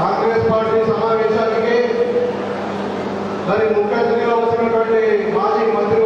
Congress party సమావేశానికి మరి ముఖ్య అతిథిగా వచ్చినటువంటి మాజీ మంత్రి